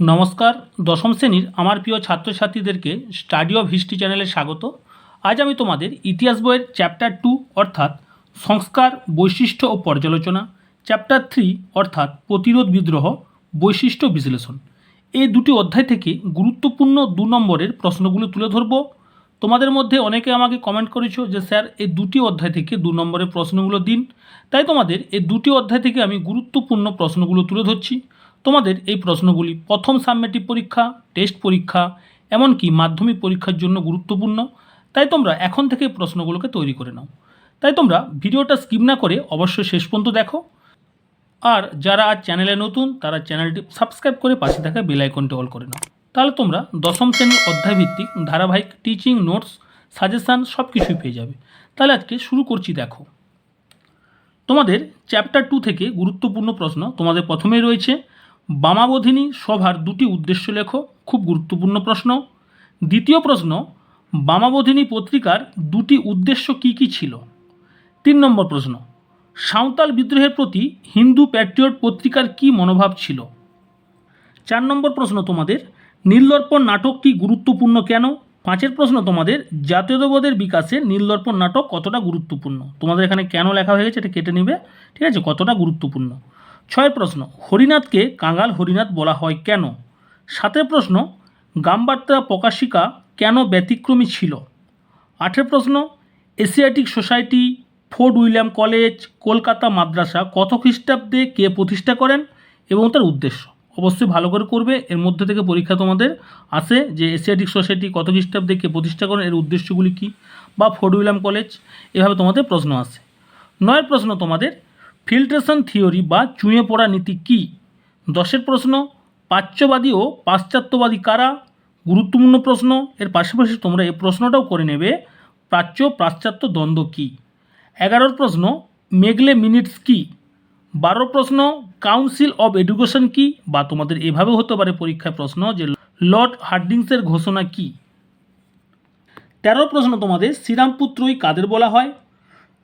নমস্কার, দশম শ্রেণির আমার প্রিয় ছাত্রছাত্রীদেরকে স্টাডি অফ হিস্ট্রি চ্যানেলে স্বাগত। আজ আমি তোমাদের ইতিহাস বইয়ের চ্যাপ্টার টু অর্থাৎ সংস্কার, বৈশিষ্ট্য ও পর্যালোচনা, চ্যাপ্টার থ্রি অর্থাৎ প্রতিরোধ বিদ্রোহ, বৈশিষ্ট্য বিশ্লেষণ। এই দুটি অধ্যায় থেকে গুরুত্বপূর্ণ দু নম্বরের প্রশ্নগুলো তুলে ধরব। তোমাদের মধ্যে অনেকে আমাকে কমেন্ট করেছ যে, স্যার এই দুটি অধ্যায় থেকে দু নম্বরের প্রশ্নগুলো দিন। তাই তোমাদের এই দুটি অধ্যায় থেকে আমি গুরুত্বপূর্ণ প্রশ্নগুলো তুলে ধরছি। তোমাদের এই প্রশ্নগুলি প্রথম সাবমেটিভ পরীক্ষা, টেস্ট পরীক্ষা, এমনকি মাধ্যমিক পরীক্ষার জন্য গুরুত্বপূর্ণ। তাই তোমরা এখন থেকে প্রশ্নগুলোকে তৈরি করে নাও। তাই তোমরা ভিডিওটা স্কিপ না করে অবশ্যই শেষ পর্যন্ত দেখো। আর যারা আজ চ্যানেলে নতুন, তারা চ্যানেলটি সাবস্ক্রাইব করে পাশে থাকা বেল আইকনটি অল করে নাও। তাহলে তোমরা দশম শ্রেণির অধ্যায়ভিত্তিক ধারাবাহিক টিচিং নোটস সাজেশান সব কিছুই পেয়ে যাবে। তাহলে আজকে শুরু করছি দেখো। তোমাদের চ্যাপ্টার টু থেকে গুরুত্বপূর্ণ প্রশ্ন তোমাদের প্রথমেই রয়েছে। বামাবোধিনী সভার দুটি উদ্দেশ্য লেখো, খুব গুরুত্বপূর্ণ প্রশ্ন। দ্বিতীয় প্রশ্ন, বামাবোধিনী পত্রিকার দুটি উদ্দেশ্য কি কি ছিল? তিন নম্বর প্রশ্ন, সাঁওতাল বিদ্রোহের প্রতি হিন্দু প্যাট্রিয়ট পত্রিকার কি মনোভাব ছিল? চার নম্বর প্রশ্ন তোমাদের নীলদর্পণ নাটকটি গুরুত্বপূর্ণ কেন? পাঁচের প্রশ্ন তোমাদের জাতীয়তাবোধের বিকাশে নীলদর্পণ নাটক কতটা গুরুত্বপূর্ণ? তোমাদের এখানে কেন লেখা হয়ে গেছে এটা কেটে নেবে, ঠিক আছে? কতটা গুরুত্বপূর্ণ? ছয়ের প্রশ্ন, হরিনাথকে কাঙ্গাল হরিনাথ বলা হয় কেন? সাতের প্রশ্ন, গামবার্তা প্রকাশিকা কেন ব্যতিক্রমী ছিল? আঠের প্রশ্ন, Asiatic society, Fort William college, Kolkata মাদ্রাসা কত খ্রিস্টাব্দে কে প্রতিষ্ঠা করেন এবং তার উদ্দেশ্য? অবশ্যই ভালো করে করবে, এর মধ্যে থেকে পরীক্ষা তোমাদের আসে যে এশিয়াটিক সোসাইটি কত খ্রিস্টাব্দে কে প্রতিষ্ঠা করেন, এর উদ্দেশ্যগুলি কী, বা ফোর্ট উইলিয়াম কলেজ, এভাবে তোমাদের প্রশ্ন আসে নয়ের প্রশ্ন তোমাদের ফিল্ট্রেশন থিওরি বা চুঁয়ে পড়া নীতি কী? দশের প্রশ্ন প্রাচ্যবাদী ও পাশ্চাত্যবাদী কারা? গুরুত্বপূর্ণ প্রশ্ন। এর পাশাপাশি তোমরা এই প্রশ্নটাও করে নেবে, প্রাচ্য পাশ্চাত্য দ্বন্দ্ব কী? এগারোর প্রশ্ন মেঘলে মিনিটস কী? বারো প্রশ্ন, কাউন্সিল অব এডুকেশন কি? বা তোমাদের এভাবে হতে পারে পরীক্ষায় প্রশ্ন যে লর্ড হার্ডিংসের ঘোষণা কি? তেরো প্রশ্ন তোমাদের শ্রীরামপুত্রই কাদের বলা হয়?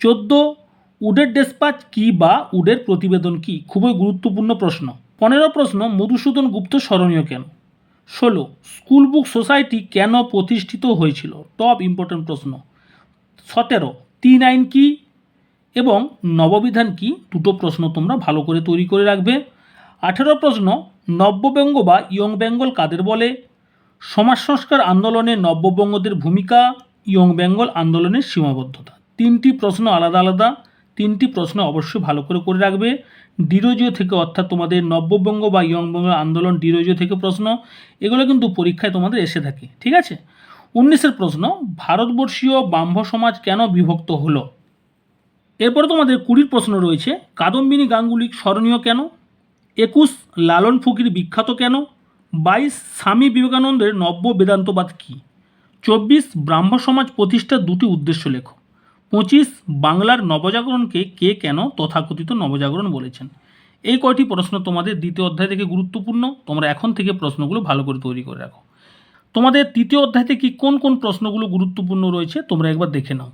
চোদ্দ উডের ডেসপাচ কি বা উডের প্রতিবেদন কি? খুবই গুরুত্বপূর্ণ প্রশ্ন। পনেরো প্রশ্ন, মধুসূদন গুপ্ত স্মরণীয় কেন? ষোলো, স্কুল বুক সোসাইটি কেন প্রতিষ্ঠিত হয়েছিল? টপ ইম্পর্টেন্ট প্রশ্ন। সতেরো, তিন আইন কি? এবং নববিধান কি? দুটো প্রশ্ন তোমরা ভালো করে তৈরি করে রাখবে। আঠেরো প্রশ্ন নব্যব্যঙ্গ বা ইয়ং বেঙ্গল কাদের বলে? সমাজ সংস্কার আন্দোলনে নব্যবঙ্গদের ভূমিকা, ইয়ং বেঙ্গল আন্দোলনের সীমাবদ্ধতা। তিনটি প্রশ্ন আলাদা আলাদা। তিনটি প্রশ্ন অবশ্যই ভালো করে করে রাখবে। ডিরোজিও থেকে অর্থাৎ তোমাদের নব্যবঙ্গ বা ইয়ংবঙ্গ আন্দোলন ডিরোজিও থেকে প্রশ্ন, এগুলো কিন্তু পরীক্ষায় তোমাদের এসে থাকে, ঠিক আছে? উনিশের প্রশ্ন, ভারতবর্ষীয় ব্রাহ্ম সমাজ কেন বিভক্ত হলো? এরপরে তোমাদের কুড়ির প্রশ্ন রয়েছে, কাদম্বিনী গাঙ্গুলি স্মরণীয় কেন? একুশ, লালন ফকির বিখ্যাত কেন? বাইশ, স্বামী বিবেকানন্দের নব্য বেদান্তবাদ কী? চব্বিশ, ব্রাহ্ম সমাজ প্রতিষ্ঠার দুটি উদ্দেশ্য লেখো। পঁচিশ বাংলার নবজাগরণকে কে কেন তথাকথিত নবজাগরণ বলেছেন? এই কয়টি প্রশ্ন তোমাদের দ্বিতীয় অধ্যায় থেকে গুরুত্বপূর্ণ। তোমরা এখন থেকে প্রশ্নগুলো ভালো করে তৈরি করে রাখো। তোমাদের তৃতীয় অধ্যায় থেকে কোন কোন প্রশ্নগুলো গুরুত্বপূর্ণ রয়েছে তোমরা একবার দেখে নাও।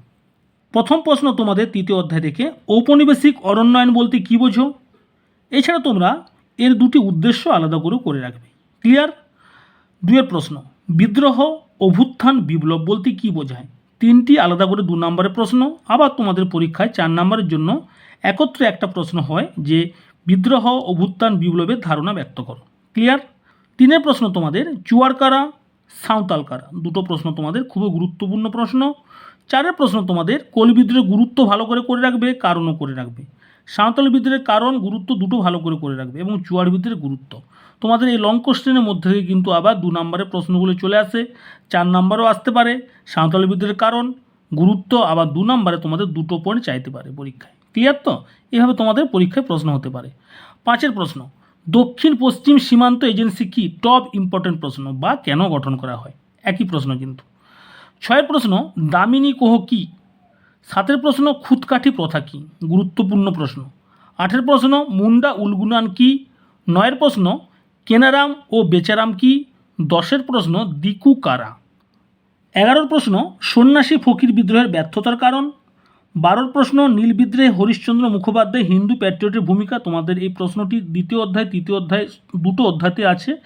প্রথম প্রশ্ন তোমাদের তৃতীয় অধ্যায় থেকে, ঔপনিবেশিক অরণ্যায়ন বলতে কী বোঝো? এছাড়া তোমরা এর দুটি উদ্দেশ্য আলাদা করে করে রাখবে। ক্লিয়ার? দুয়ের প্রশ্ন, বিদ্রোহ অভ্যুত্থান বিপ্লব বলতে কী বোঝায়? তিনটি আলাদা করে দু নম্বরের প্রশ্ন, আবার তোমাদের পরীক্ষায় চার নম্বরের জন্য একত্রে একটা প্রশ্ন হয় যে বিদ্রোহ অভ্যুত্থান বিপ্লবের ধারণা ব্যক্ত করো। ক্লিয়ার তিনের প্রশ্ন তোমাদের, চুয়ার কারা, সাঁওতাল কারা? দুটো প্রশ্ন তোমাদের খুবই গুরুত্বপূর্ণ প্রশ্ন। চারের প্রশ্ন তোমাদের কলবিদ্রোহের গুরুত্ব ভালো করে করে রাখবে, কারণও করে রাখবে। সাঁওতাল বিদ্রোহের কারণ গুরুত্ব দুটো ভালো করে করে রাখবে এবং চুয়ার বিদ্রোহের গুরুত্ব। তোমাদের এই লং কোশ্চেনের মধ্যে থেকে কিন্তু আবার দু নম্বরের প্রশ্নগুলো চলে আসে, চার নম্বরও আসতে পারে। সাঁওতাল বিদ্রোহের কারণ, গুরুত্ব, আবার দু নম্বরে তোমাদের দুটো পয়েন্ট চাইতে পারে পরীক্ষায়। ক্লিয়ার তো? এভাবে তোমাদের পরীক্ষায় প্রশ্ন হতে পারে। পাঁচের প্রশ্ন, দক্ষিণ পশ্চিম সীমান্ত এজেন্সি কি টপ ইম্পর্টেন্ট প্রশ্ন বা কেন গঠন করা হয়? একই প্রশ্ন কিন্তু। ছয়ের প্রশ্ন, দামিনী কোহ কী? সাতের প্রশ্ন খুদকাঠি প্রথা কী? গুরুত্বপূর্ণ প্রশ্ন। আটের প্রশ্ন, মুন্ডা উলগুনান কি? নয়ের প্রশ্ন, কেনারাম ও বেচারাম কি? দশের প্রশ্ন, দিকু কারা? এগারোর প্রশ্ন, সন্ন্যাসী ফকির বিদ্রোহের ব্যর্থতার কারণ? বারোর প্রশ্ন, নীল বিদ্রোহে হরিশ্চন্দ্র মুখোপাধ্যায় হিন্দু প্যাট্রিয়টের ভূমিকা। তোমাদের এই প্রশ্নটি দ্বিতীয় অধ্যায়, তৃতীয় অধ্যায়, দুটো অধ্যায়তে আছে।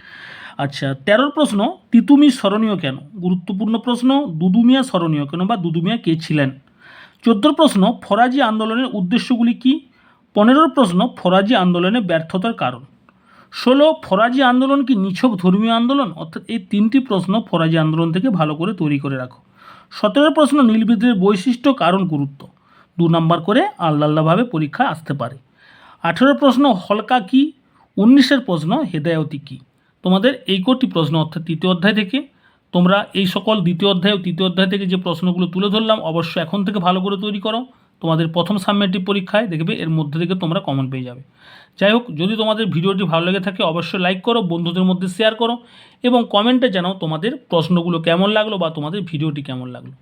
আচ্ছা তেরোর প্রশ্ন তিতুমি স্মরণীয় কেন? গুরুত্বপূর্ণ প্রশ্ন, দুদুমিয়া স্মরণীয় কেন বা দুদুমিয়া কে ছিলেন? চোদ্দোর প্রশ্ন, ফরাজি আন্দোলনের উদ্দেশ্যগুলি কি? পনেরোর প্রশ্ন, ফরাজি আন্দোলনে ব্যর্থতার কারণ। ষোলো, ফরাজি আন্দোলন কি নিছক ধর্মীয় আন্দোলন? অর্থাৎ এই তিনটি প্রশ্ন ফরাজি আন্দোলন থেকে ভালো করে তৈরি করে রাখো। সতেরো প্রশ্ন নীল বিদ্রোহের বৈশিষ্ট্য কারণ গুরুত্ব? দু নম্বর করে আলাদা আলাদাভাবে পরীক্ষা আসতে পারে। আঠেরো প্রশ্ন, হলকা কি? উনিশের প্রশ্ন, হেদায়তি কি? তোমাদের এই কটি প্রশ্ন অর্থাৎ তৃতীয় অধ্যায় থেকে তোমরা এই সকল দ্বিতীয় অধ্যায় ও তৃতীয় অধ্যায় থেকে যে প্রশ্নগুলো তুলে ধরলাম, অবশ্যই এখন থেকে ভালো করে তৈরি করো। তোমাদের প্রথম সাবমেটিভ পরীক্ষায় দেখবে এর মধ্যে থেকে তোমরা কমন পেয়ে যাবে। যাই হোক, যদি তোমাদের ভিডিওটি ভালো লেগে থাকে, অবশ্যই লাইক করো, বন্ধুদের মধ্যে শেয়ার করো এবং কমেন্টে জানাও তোমাদের প্রশ্নগুলো কেমন লাগল বা তোমাদের ভিডিওটি কেমন লাগল।